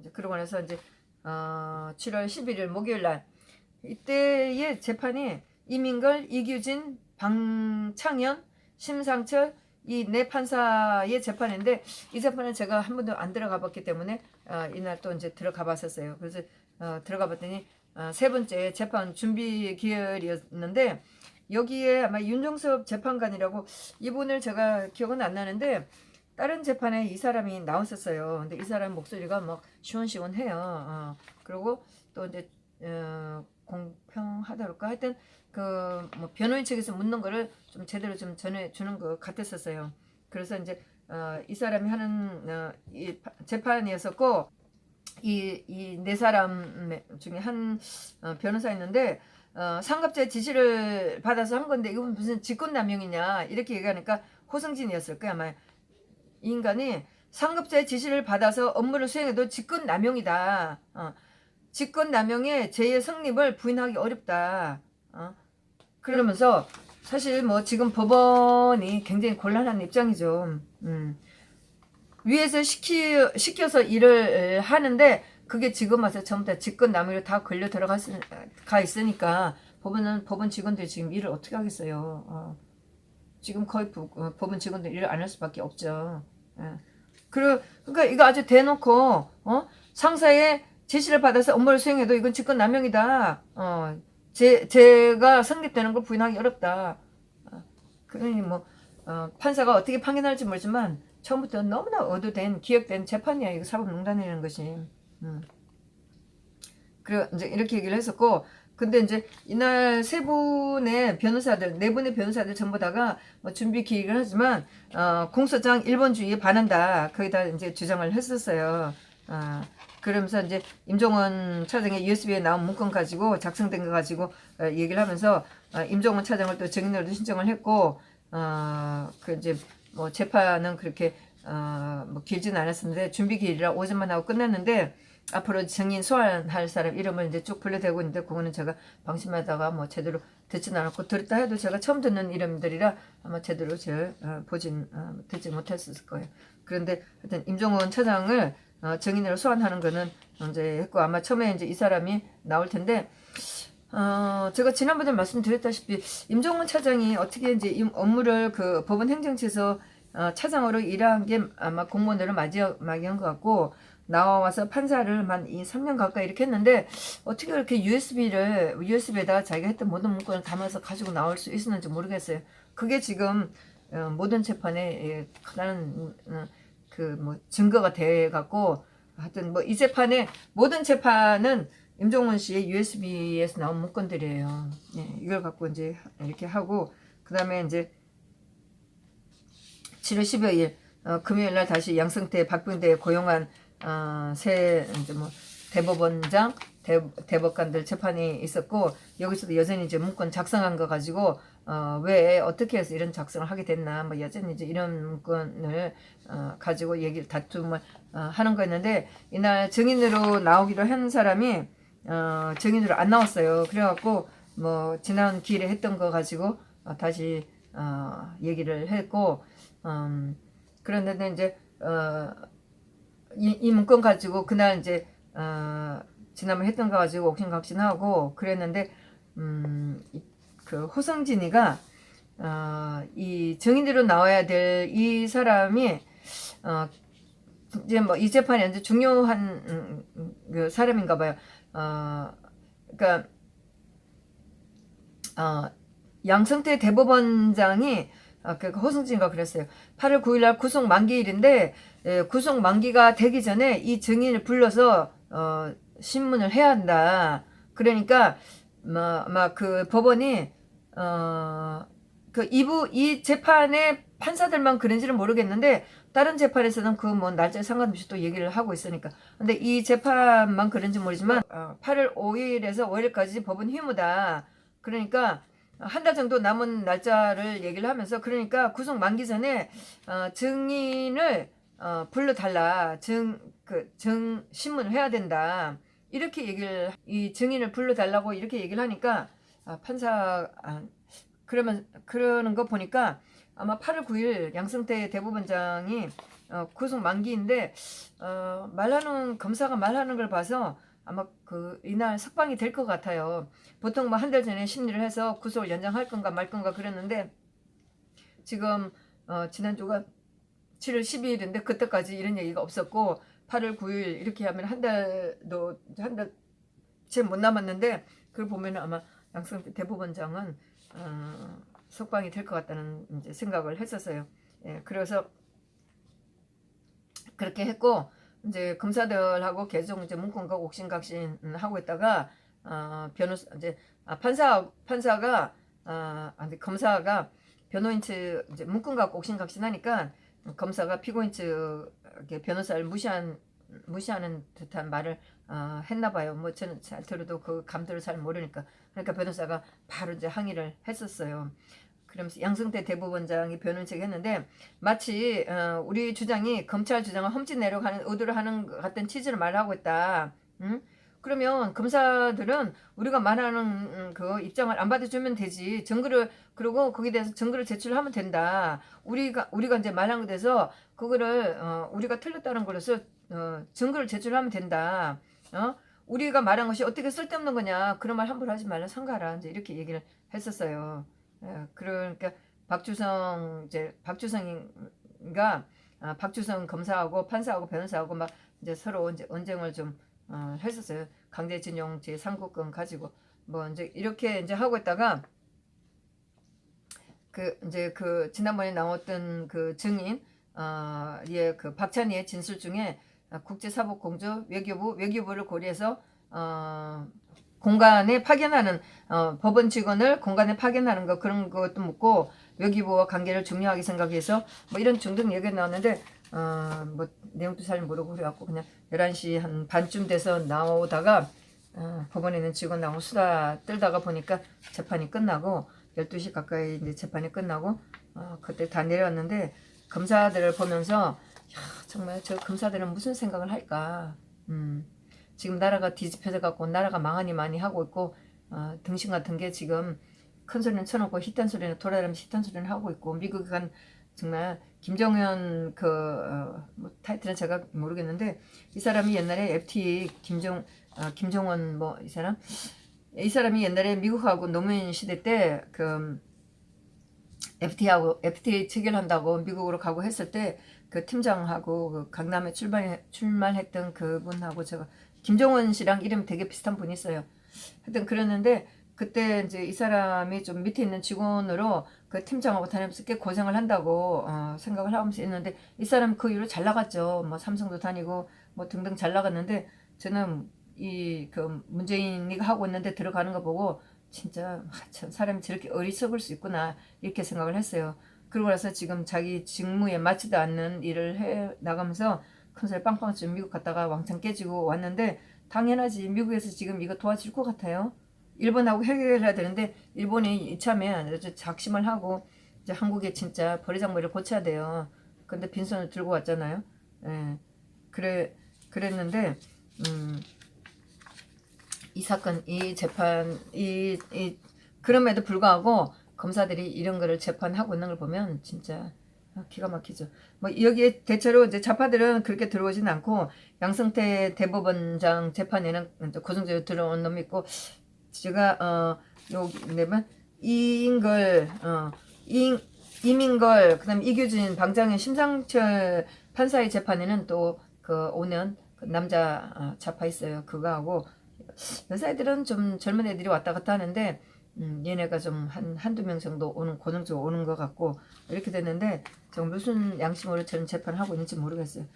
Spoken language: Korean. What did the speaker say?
이제 그러고 나서 이제 어, 7월 11일 목요일 날 이때의 재판이 이민걸, 이규진, 방창현, 심상철 이 네 판사의 재판인데 이 재판은 제가 한 번도 안 들어가 봤기 때문에 어, 이날 또 이제 들어가 봤었어요. 그래서 어, 들어가 봤더니 어, 세 번째 재판 준비 기열이었는데 여기에 아마 윤정섭 재판관이라고 이분을 제가 기억은 안 나는데 다른 재판에 이 사람이 나왔었어요. 근데 이 사람 목소리가 막 시원시원해요. 어. 그리고 또 이제 어, 공평하다 그럴까 하여튼 그 뭐 변호인 측에서 묻는 거를 좀 제대로 좀 전해 주는 것 같았었어요. 그래서 이제 어, 이 사람이 하는 어, 이 파- 재판이었었고 이 이 네 사람 중에 한 어, 변호사 있는데 어, 상급자의 지시를 받아서 한 건데 이건 무슨 직권남용이냐 이렇게 얘기하니까 호승진이었을 거야 아마 이 인간이 상급자의 지시를 받아서 업무를 수행해도 직권 남용이다. 어, 직권 남용의 죄의 성립을 부인하기 어렵다. 어, 그러면서 사실 뭐 지금 법원이 굉장히 곤란한 입장이죠. 음. 위에서 시키, 시켜서 일을 하는데 그게 지금 와서 전부 다 직권 남용으로 다 걸려 들어가 가 있으니까 법원은 법원 직원들이 지금 일을 어떻게 하겠어요. 어. 지금 거의 부- 어, 법원 직원들 일을 안 할 수밖에 없죠. 예. 그러, 그러니까 이거 아주 대놓고 어? 상사의 지시를 받아서 업무를 수행해도 이건 직권남용이다. 어, 제, 제가 성립되는 걸 부인하기 어렵다. 어, 그러니 뭐 어, 판사가 어떻게 판결할지 모르지만 처음부터 너무나 의도된 기획된 재판이야 이거 사법농단이라는 것이. 음. 그래 이제 이렇게 얘기를 했었고 근데 이제 이날 세 분의 변호사들 네 분의 변호사들 전부 다가 뭐 준비 기획을 하지만 어, 공소장 일본주의에 반한다 거기다 이제 주장을 했었어요. 아 그러면서 이제 임종원 차장의 USB에 나온 문건 가지고 작성된 거 가지고 어, 얘기를 하면서 어, 임종원 차장을 또 증인으로도 신청을 했고 어 그 이제 뭐 재판은 그렇게 어 뭐 길지는 않았었는데 준비 기일이라 오전만 하고 끝났는데 앞으로 증인 소환할 사람 이름을 이제 쭉 불러대고 있는데 그거는 제가 방심하다가 뭐 제대로 듣진 않았고 들었다 해도 제가 처음 듣는 이름들이라 아마 제대로 제 어, 보진 어, 듣지 못했을 거예요. 그런데 하여튼 임종원 차장을 어, 증인으로 소환하는 거는 이제 했고 아마 처음에 이제 이 사람이 나올 텐데 어, 제가 지난번에 말씀드렸다시피 임종원 차장이 어떻게 이제 이 업무를 그 법원 행정처에서 어, 차장으로 일한 게 아마 공무원들을 마지막인 것 같고 나와서 판사를 만이 3년 가까이 이렇게 했는데 어떻게 그렇게 USB를 USB에다가 자기가 했던 모든 문건을 담아서 가지고 나올 수 있었는지 모르겠어요. 그게 지금 어, 모든 재판에 예, 크다는 그뭐 증거가 돼 갖고 하여튼 뭐 이 재판에 모든 재판은 임종원 씨의 USB에서 나온 문건들이에요. 예, 이걸 갖고 이제 이렇게 하고 그 다음에 이제 7월 15일 어, 금요일 날 다시 양승태 박병대에 고용한 어, 새 이제 뭐 대법원장 대, 대법관들 재판이 있었고 여기서도 여전히 이제 문건 작성한 거 가지고 어, 왜 어떻게 해서 이런 작성을 하게 됐나 뭐 여전히 이제 이런 문건을 어, 가지고 얘기를 다툼을 어, 하는 거였는데 이날 증인으로 나오기로 한 사람이 어, 증인으로 안 나왔어요. 그래갖고 뭐 지난 기일에 했던 거 가지고 어, 다시 어, 얘기를 했고 음, 그런데 이제 어, 이, 이 문건 가지고 그날 이제 어, 지난번 했던 거 가지고 옥신각신하고 그랬는데 음, 이- 그 호성진이가 어, 이 증인으로 나와야 될 이 사람이 어, 이제 뭐 이 재판에 이제 중요한 음, 음, 그 사람인가 봐요. 어, 그러니까 어, 양성태 대법원장이 어, 그 허승진가 그랬어요. 8월 9일 날 구속 만기일인데 예, 구속 만기가 되기 전에 이 증인을 불러서 어, 신문을 해야 한다. 그러니까 막그 법원이 어 그 이부 이 재판의 판사들만 그런지는 모르겠는데 다른 재판에서는 그 뭐 날짜에 상관없이 또 얘기를 하고 있으니까. 근데 이 재판만 그런지 모르지만 어, 8월 5일에서 5일까지 법원 휴무다. 그러니까 한 달 정도 남은 날짜를 얘기를 하면서 그러니까 구속 만기 전에 어, 증인을 어, 불러달라. 증그증 신문을 해야 된다. 이렇게 얘기를 이 증인을 불러달라고 이렇게 얘기를 하니까 아, 판사 아, 그러면 그러는 거 보니까 아마 8월 9일 양승태 대법원장이 어, 구속 만기인데 어, 말하는 검사가 말하는 걸 봐서 아마 그 이날 석방이 될 것 같아요. 보통 뭐 한 달 전에 심리를 해서 구속을 연장할 건가 말 건가 그랬는데 지금 어, 지난주가 7월 12일인데 그때까지 이런 얘기가 없었고 8월 9일 이렇게 하면 한 달도 한 달 채 못 남았는데 그걸 보면 아마 양승태 대법원장은 어, 석방이 될 것 같다는 이제 생각을 했었어요. 예, 그래서 그렇게 했고 이제 검사들하고 계속 이제 문건과 옥신각신 음, 하고 있다가 어, 변호사 이제 아, 판사 판사가 아, 아니, 검사가 변호인 측 이제 문건 갖고 옥신각신 하니까 검사가 피고인 측 변호사를 무시한 무시하는 듯한 말을 어, 했나 봐요. 뭐 저는 잘 들어도 그 감도를 잘 모르니까 그러니까 변호사가 바로 이제 항의를 했었어요. 그러면서 양승태 대법원장이 측 했는데 마치 어, 우리 주장이 검찰 주장을 험지 내려가는 의도를 하는 것 같은 취지를 말하고 있다. 응? 그러면 검사들은 우리가 말하는 음, 그 입장을 안 받아주면 되지 증거를 그리고 거기에 대해서 증거를 제출하면 된다. 우리가 우리가 이제 말한 것에 대해서 그거를 어, 우리가 틀렸다는 거로서 어, 증거를 제출하면 된다. 어? 우리가 말한 것이 어떻게 쓸데없는 거냐 그런 말 함부로 하지 말라 상가라 이제 이렇게 얘기를 했었어요. 예, 그러니까 박주성 이제 박주성인가 아, 박주성 검사하고 판사하고 변호사하고 막 이제 서로 이제 언쟁을 좀 어, 했었어요. 강제징용 제 3구권 가지고 뭐 이제 이렇게 이제 하고 있다가 그 이제 그 지난번에 나왔던 그 증인 어예 그 박찬희의 진술 중에 국제사법공조 외교부 외교부를 고려해서 어 공간에 파견하는 어, 법원 직원을 공간에 파견하는 거 그런 것도 묻고 외교부와 관계를 중요하게 생각해서 뭐 이런 중등 얘기가 나왔는데 어, 뭐 내용도 잘 모르고 그래갖고 그냥 11시 한 반쯤 돼서 나오다가 어, 법원에 있는 직원 나오고 수다 떨다가 보니까 재판이 끝나고 12시 가까이 이제 재판이 끝나고 어, 그때 다 내려왔는데 검사들을 보면서 야, 정말 저 검사들은 무슨 생각을 할까 음. 지금 나라가 뒤집혀져 갖고 나라가 망하니 많이 하고 있고 어, 등신 같은 게 지금 큰 소리는 쳐놓고 히탄 소리는 돌아다니면서 히탄 소리는 하고 있고 미국 간 정말 김정은 그 어, 뭐 타이틀은 제가 모르겠는데 이 사람이 옛날에 FT 김정 어, 김정은 뭐이 사람? 이 사람이 옛날에 미국하고 노무현 시대 때그 FT하고 FTA 체결한다고 미국으로 가고 했을 때 그 팀장하고 그 강남에 출발 출마했던 그분하고 제가 김정은 씨랑 이름 되게 비슷한 분이 있어요. 하여튼 그랬는데 그때 이제 이 사람이 좀 밑에 있는 직원으로 그 팀장하고 다니면서 꽤 고생을 한다고 어, 생각을 하면서 있는데 이 사람 그 이후로 잘 나갔죠. 뭐 삼성도 다니고 뭐 등등 잘 나갔는데 저는 이 그 문재인이 하고 있는데 들어가는 거 보고 진짜 아, 참 사람이 저렇게 어리석을 수 있구나 이렇게 생각을 했어요. 그러고 나서 지금 자기 직무에 맞지도 않는 일을 해 나가면서 큰소리 빵빵 지금 미국 갔다가 왕창 깨지고 왔는데 당연하지 미국에서 지금 이거 도와줄 것 같아요. 일본하고 해결해야 되는데 일본이 이참에 작심을 하고 이제 한국에 진짜 버리장머리를 고쳐야 돼요. 근데 빈손을 들고 왔잖아요. 예. 그래 그랬는데 음, 이 사건 이 재판 이, 이 그럼에도 불구하고 검사들이 이런 거를 재판하고 있는 걸 보면 진짜 기가 막히죠. 뭐 여기에 대체로 이제 좌파들은 그렇게 들어오진 않고 양승태 대법원장 재판에는 고정적으로 들어온 놈이 있고 제가 어 여기 내면 이인걸 어 이, 이민걸 그다음 이규진 방장현 심상철 판사의 재판에는 또그 5년 그 남자 어, 좌파 있어요. 그거하고 여자애들은 좀 젊은 애들이 왔다 갔다 하는데 음, 얘네가 좀 한, 한두 명 정도 오는, 고정적으로 오는 것 같고, 이렇게 됐는데, 저 무슨 양심으로 저런 재판을 하고 있는지 모르겠어요.